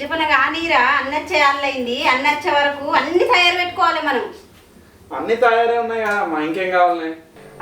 చెప్పన కానీరా అన్నచ్చే అల్లయింది అన్నచ్చే వరకు అన్ని తయారు పెట్టుకోవాలి మనం. అన్ని తయారే ఉన్నాయి కదా మా ఇంకేం కావాలి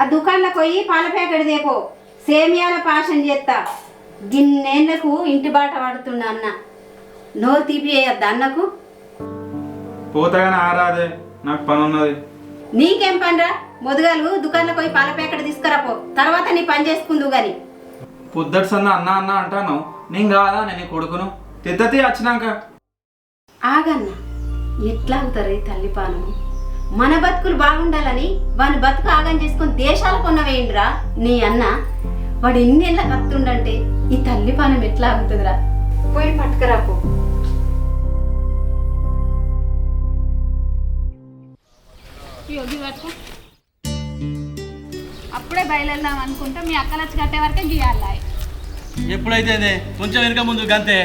ఆ దుకాణంలో పోయి పాల ప్యాకెట్ దేపో సేమియాల పాషన్ చేస్తా గిన్నెళ్ళకు ఇంటి బాట పడుతుండ అన్న. నోరు తీపియద్దు అన్నకు? పోతాగానే ఆరాదే నాకు పని ఉన్నది నీకేం పనిరా? మొదగాలు దుకాణంలో పోయి పాల ప్యాకెట్ తీసుకురాపో తర్వాత నీ పని చేసుకుందువు గాని. పొద్దుటి సన్న అన్న అన్న అంటాను. నేను కాదా నేను కొడుకును? తిద్దతి వచ్చినాక ఆగన్న ఎట్లా అవుతారు ఈ తల్లి పానము మన బతుకులు బాగుండాలని వాని బతుకు ఆగం చేసుకొని దేశాలు కొన్నవేయండిరా నీ అన్న వాడు ఎన్నేళ్ళ కత్తుండంటే ఈ తల్లి పానం ఎట్లా ఆగుతుందిరా? పోయి పట్టుకురాపో అప్పుడే బయలుదేరదాం అనుకుంటే మీ అక్కలు వచ్చి కట్టే వరకే గీయాలి. ఎప్పుడైతే? కొంచెం వెనుక ముందు గంతే.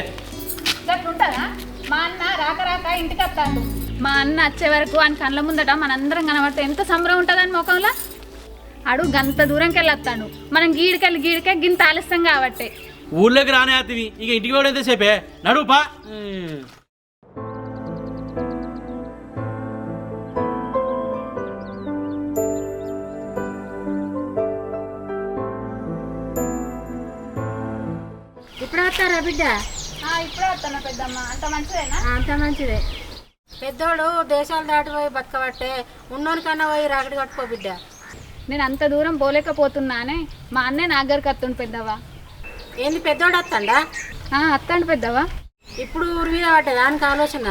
మా అన్న రాక రాక ఇంటికి వస్తాడు. మా అన్న వచ్చే వరకు ఆయన కళ్ళ ముందట మనందరం కనబడితే ఎంత సంబరం ఉంటుందని ముఖంలో? అడు గంత దూరంకి వెళ్ళొస్తాడు. మనం గీడికెళ్ళి గీడికే గింత ఆలస్యం కాబట్టి. ఊళ్ళోకి రానే అతివి. ఇక ఇంటికి కూడా ఎంతసేపే? నడుపా ఇప్పుడు వస్తారా బిడ్డ? ఇప్పుడే వస్తాను పెద్దమ్మ. అంత మంచిదేనా? అంత మంచిదే. పెద్దోడు దేశాలు దాటిపోయి బతకబట్టే ఉన్నోని కన్నా పోయి రాకడి కట్టుకో బిడ్డ. నేను అంత దూరం పోలేకపోతున్నానే. మా అన్నే నా దగ్గరికి వస్తుండు పెద్దవా ఏంది పెద్దోడు వస్తాడా? వస్తాడు పెద్దవా ఇప్పుడు ఊరి మీద పడ్డది? దానికి ఆలోచన.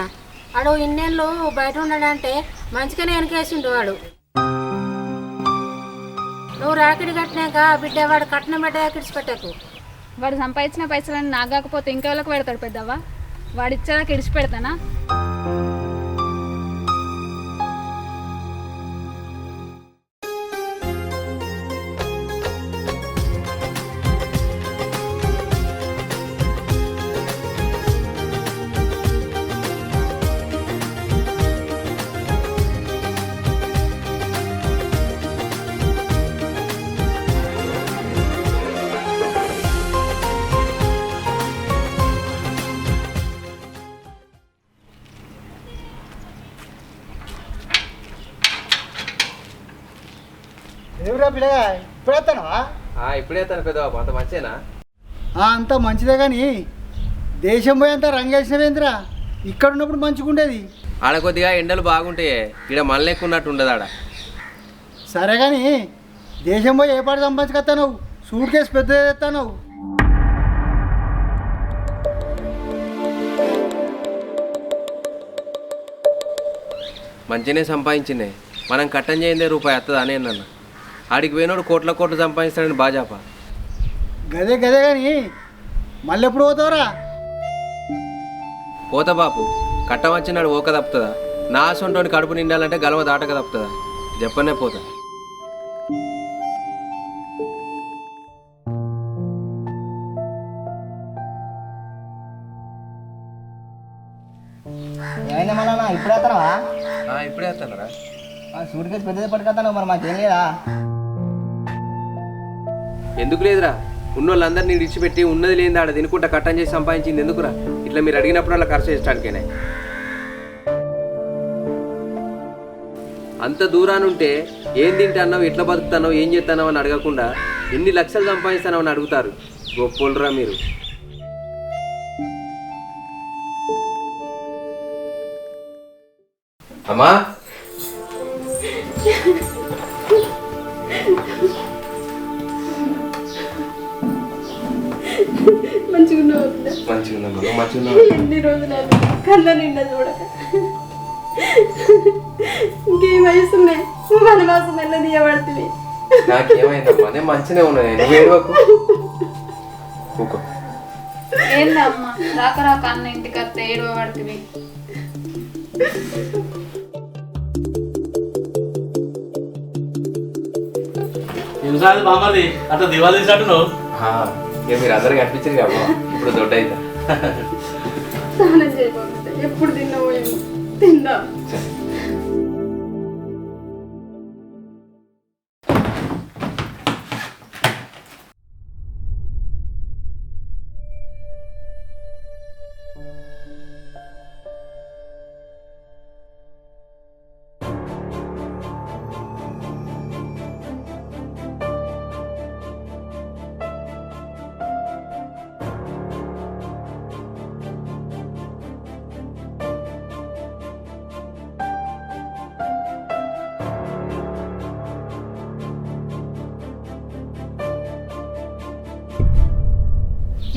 ఆడు ఇన్నేళ్ళు బయట ఉన్నాడంటే మంచిగానే వెనకేసిండు వాడు. నువ్వు రాకిడి కట్టినాక బిడ్డ వాడు కట్నం బిడ్డ కిడిచి పెట్టకు వాడు సంపాదించిన పైసలను నాకు కాకపోతే ఇంకెవరికి పెడతాడు పెద్దవా వాడిచ్చేదాకా ఇడిచి పెడతానా ఇప్పుడు వస్తానవా ఇప్పుడే తన పెద్ద అంత మంచేనా? అంత మంచిదే కానీ దేశం పోయేంత రంగేసినవేంద్రా? ఇక్కడ ఉన్నప్పుడు మంచిగుండేది. ఆడ కొద్దిగా ఎండలు బాగుంటాయి ఇక్కడ మళ్ళీ ఎక్కువ ఉన్నట్టు ఉండదు ఆడ. సరే కానీ దేశం పోయి ఏ పాట సంపాదించుకొస్తావు సూట్ కేసు పెద్దది తెస్తావు మంచిగానే సంపాదించిందే. మనం కట్టం చేయిందే రూపాయి వస్తుంది అని అన్న ఆడికి పోయినోడు కోట్ల కోట్లు సంపాదిస్తాడని బాజాపా గదే గదే కానీ మళ్ళీ ఎప్పుడు పోతావురా? పోత బాపు కట్టం వచ్చినాడు ఓక తప్పుతుందా? నా సొంటోని కడుపు నిండాలంటే గలవ దాటక తప్పుతుందా? చెప్పనే పోతా. ఇప్పుడు ఆ, ఇప్పుడే వస్తానరా. సూట్ కేసు పెద్దది పట్టుకొస్తాను మరి మాకేం లేదా? ఎందుకు లేదురా? ఉన్నోళ్ళందరినీ విడిచిపెట్టి ఉన్నది లేని ఆడ తినుకుంటా కట్టం చేసి సంపాదించింది ఎందుకురా? ఇట్లా మీరు అడిగినప్పుడు అలా ఖర్చు చేసడానికేనే అంత దూరానుంటే ఏం తింటాన్నావు ఎట్లా బతుకుతానో ఏం చేస్తానో అని అడగకుండా ఎన్ని లక్షలు సంపాదిస్తానో అని అడుగుతారు. గొప్పోళ్ళరా మీరు. అమ్మా ఎన్ని రోజులు కళ్ళ నిండా చూడక. ఇంకే వయసునే వనవాసం వెళ్ళదీయబడుతుంది నాకేమైందమ్మా? నేను మంచిగానే ఉన్నా నేను. నువ్వు ఏడవకు? ఊకో ఏందమ్మా? రాక రాక అన్న ఇంటికి వస్తే ఏడవ పడుతుంది ఏం సార్ బామ్మది అట్లా దివాళీ తీసినట్టున్నావు ఆ, ఇక మీరు అందరు కనిపించారు కదా. ఇప్పుడు దొడ్డ అవుతా స్నానం చేయబోతుంది ఎప్పుడు తిన్నావు ఏమో? తిందా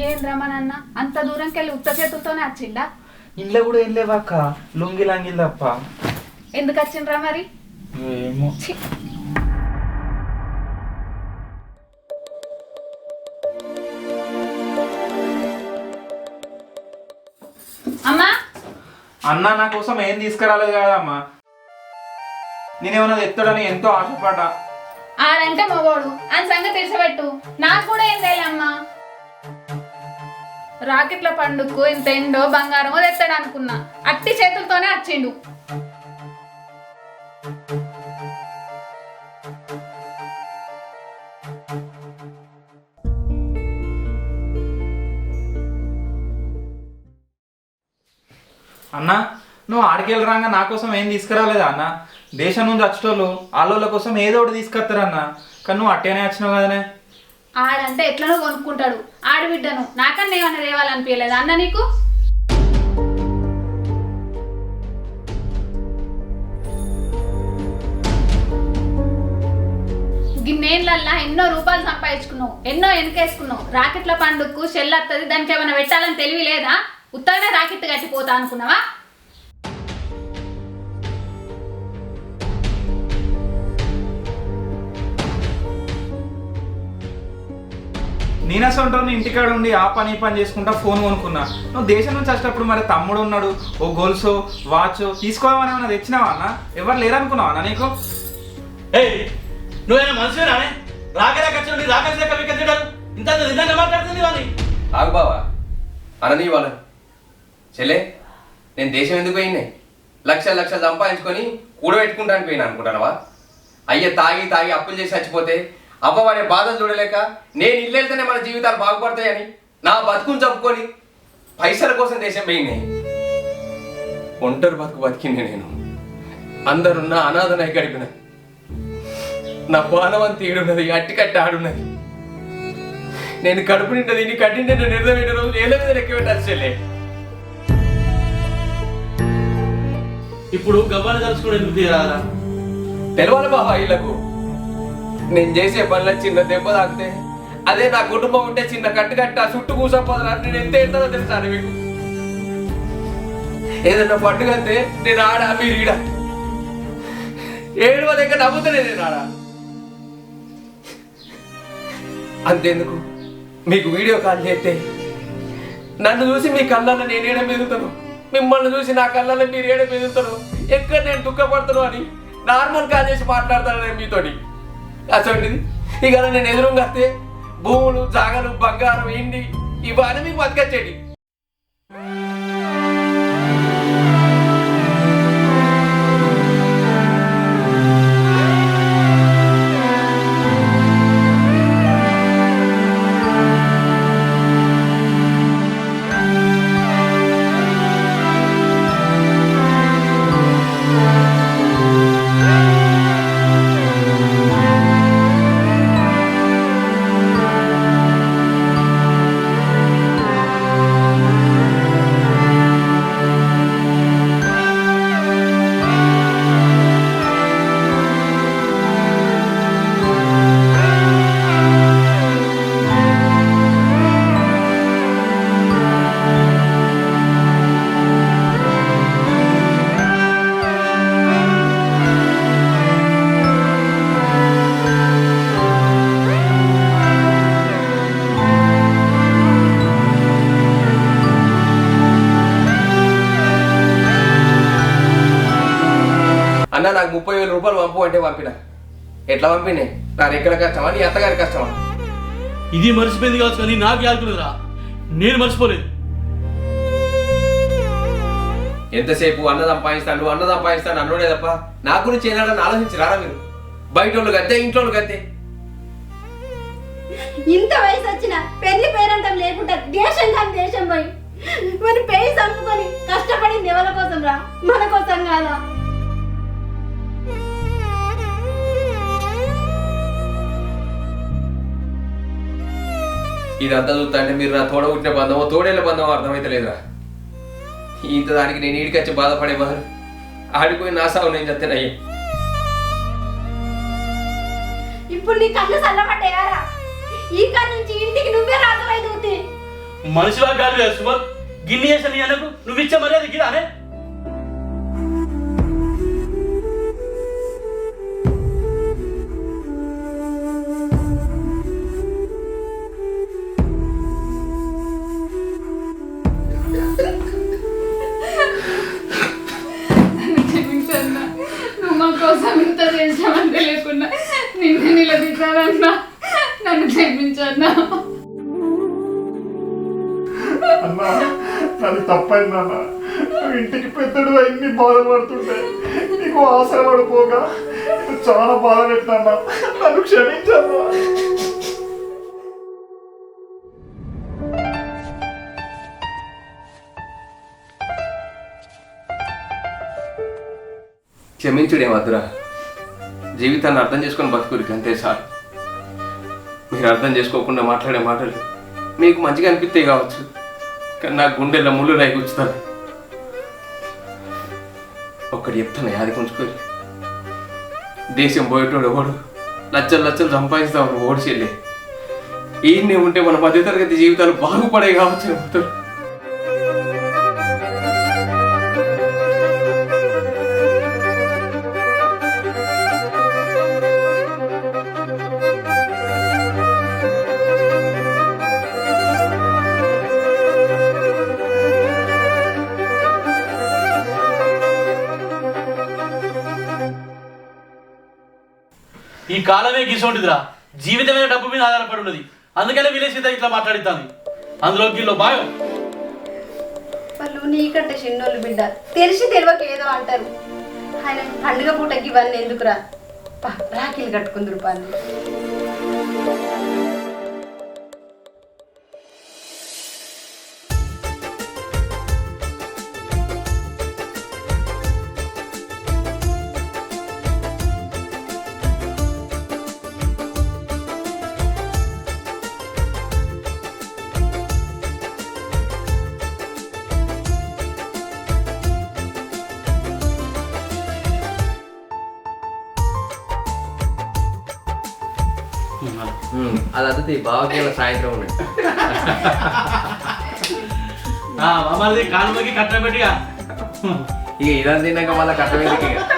ఏంద్రా మా నాన్న అంత దూరంకి వెళ్ళి ఉత్త చేతులతోనే వచ్చిండా ఇంట్లో కూడా ఏం లేవక్క. లొంగి లంగిల్ తప్ప. ఎందుకు వచ్చిండ్రా మరి? ఏమో. అమ్మా! అన్న నా కోసం ఏం తీసుకురాలేదు కదమ్మా. నేనేమన్నా ఎత్తడని ఎంతో ఆశపడ్డా. ఆడంటే మగోడు. అని సంగతి తెలిసిపెట్టు నాకు కూడా ఏం తెలియమ్మా రాకెట్ల పండుగకు ఇంత ఎండో బంగారమో తెస్తాడు అనుకున్నా. అట్టి చేతులతోనే వచ్చిండు అన్న నువ్వు ఆడికెళ్ళి రాగా నా కోసం ఏం తీసుకురాలేదా అన్న? దేశం నుంచి వచ్చేటోళ్ళు వాళ్ళ కోసం ఏదో ఒకటి తీసుకొస్తారన్న కానీ నువ్వు అట్టేనే వచ్చినావు కదనే. ఆడంటే ఎట్లనో కొనుక్కుంటాడు. ఆడబిడ్డను. నాకన్నా ఏమన్నా రేవాలనిపించలేదు అన్న నీకు? గిన్నేళ్ళల్లా ఎన్నో రూపాయలు సంపాదించుకున్నావు. ఎన్నో వెనకేసుకున్నావు రాకెట్ల పండుగకు షెల్ వస్తుంది దానికి ఏమైనా పెట్టాలని తెలివి లేదా? ఉత్తగానే రాకెట్ కట్టిపోతా అనుకున్నావా? నేను అసలు ఇంటికాడ ఉండి ఆ పని ఈ పని చేసుకుంటా ఫోన్ కొనుక్కున్నా. నువ్వు దేశం నుంచి వచ్చేటప్పుడు మరి తమ్ముడు ఉన్నాడు ఓ గొలుసు వాచ్ తీసుకోవాలని ఏమన్నా తెచ్చినావా అన్న? ఎవరు లేరనుకున్నావా అన్న నీకు? ఏయ్ నువ్వేనా మనిషివేనా రాక రాక వచ్చిన రాకేష్ లెక్క వికెత్తాడు ఇంత నిజంగా మాట్లాడుతుంది అని ఆగు బావా. అననీ వాళ్ళు చెల్లే నేను దేశం ఎందుకు పోయినాయి లక్షలు లక్షలు సంపాదించుకొని కూడబెట్టుకుంటానికి పోయినా అనుకుంటానవా అయ్య తాగి తాగి అప్పులు చేసి చచ్చిపోతే అవ్వ వాడే బాధలు చూడలేక నేను ఇల్లు వెళ్తేనే మన జీవితాలు బాగుపడతాయని నా బతుకుని చంపుకొని పైసల కోసం దేశం పోయినాయి ఒంటరి బతుకు బతికింది నేను. అందరున్న అనాథనై గడిపిన నా బాణవంతి ఈడున్నది అట్టి కట్టి ఆడున్నది నేను కడుపు నిండా దీన్ని కట్టి నిండా నిర్దమైన రోజు ఏళ్ళ మీద లెక్క పెట్టాలి చెల్లె ఇప్పుడు గవ్వాన్ని తలుచుకోవడం ఎందుకు తీరారా తెలవాలి బాబా వీళ్ళకు నేను చేసే పనిలో చిన్న దెబ్బ తాకితే అదే నా కుటుంబం ఉంటే చిన్న కట్టు కట్ట చుట్టూ కూసపోదరా నేను ఎంత ఏంటో తెలుస్తాను మీకు ఏదన్నా పండుగ అంతే నేను ఆడ మీరు ఈడ. ఏడు దగ్గర నవ్వుతానే నేను ఆడ. అంతేందుకు? మీకు వీడియో కాల్ చేస్తే నన్ను చూసి మీ కళ్ళల్లో నేను ఏడ మెదులుతాను? మిమ్మల్ని చూసి నా కళ్ళల్లో మీరు ఏడ మెదులుతాను ఎక్కడ నేను దుఃఖపడతాను అని నార్మల్ కాల్ చేసి మాట్లాడతాను నేను మీతోటి అటువంటిది. ఇక నేను ఎదురుగా వస్తే భూములు జాగలు బంగారం ఇండి ఇవన్నీ మీకు బతికొచ్చేటి అంటే పంపిన. ఎట్లా పంపినే? నా రెక్కల కష్టమా? నీ అత్తగారి కష్టమా? ఇది మర్చిపోయింది కావచ్చు కానీ నాకు యాదుకులేదురా నేను మర్చిపోలేదు. ఎంతసేపు అన్న సంపాదిస్తాను అన్న సంపాదిస్తాను అన్నోడే తప్ప నా గురించి ఏనాడని ఆలోచించి రారా మీరు? బయట వాళ్ళు గద్దే ఇంట్లో వాళ్ళు గద్దే. ఇంత వయసు వచ్చిన పెళ్ళి పేరంటం లేకుండా దేశం కాని దేశం పోయి మరి పెళ్ళి చంపుకొని కష్టపడింది ఎవరి కోసం రా మన కోసం కాదా? ఇదంతా చూస్తా అంటే మీరు నా తోడ పుట్టిన బంధమో తోడేళ్ళ బంధమో అర్థమైతే లేదురా ఇంత దానికి నేను ఈడికి వచ్చి బాధపడే బదులు ఆడిపోయి నా సాగు నేను చెప్తానయ్యే ఇప్పుడు నీ కళ్ళు చల్లబడ్డాయారా? ఈ కాడ నుంచి ఇంటికి నువ్వే రాజువై దూతి మనిషిలా కాదు సుమన్. గిన్ని చేసిన నీ అన్నకు నువ్వు ఇచ్చే మర్యాద గిరానే? ఇంత చేసామని తెలియకుండా నిన్ను నిలదీశానన్నా నన్ను క్షమించన్నా అన్నా అది తప్పైందన్న నువ్వు ఇంటికి పెద్దడు అన్ని బాధలు పడుతుంటే నీకు ఆశ పడిపోగా చాలా బాధ పెట్టినా నన్ను క్షమించమ్మా. క్షమించుడే మధురా. జీవితాన్ని అర్థం చేసుకొని బతుకురికి అంతే సార్ మీరు అర్థం చేసుకోకుండా మాట్లాడే మాటలు మీకు మంచిగా అనిపిస్తాయి కావచ్చు కానీ నా గుండెల ముళ్ళు నాయి కూర్చుతాను ఒక్కడు చెప్తాను యాది కొంచుకొని దేశం పోయేటోడు ఓడు లచ్చలు లచ్చలు సంపాదిస్తాం ఓడి చెల్లి ఈయన్నే ఉంటే మన మధ్యతరగతి జీవితాలు బాగుపడే కావచ్చు ఈ కాలమే గీసోంటిదిరా. జీవితమైన డబ్బు మీద ఆధారపడి ఉన్నది అందుకనే విలేసిత ఇట్లా మాట్లాడుతాను అందులో గీలో బాగా వాళ్ళు నీకంటే చిన్నోళ్ళు బిడ్డ. తెలిసి తెలియక ఏదో అంటారు. ఆయన పండుగ పూటకి ఇవన్నీ ఎందుకురా? రాఖీలు కట్టుకుందరు పాలు අද අද තේ බාව කියලා සායන්තර වුණා ආ මමල්ලේ කාල්මගේ කටරපටියා ඒ ඉරන් දෙන්නක මල කටවෙලකේ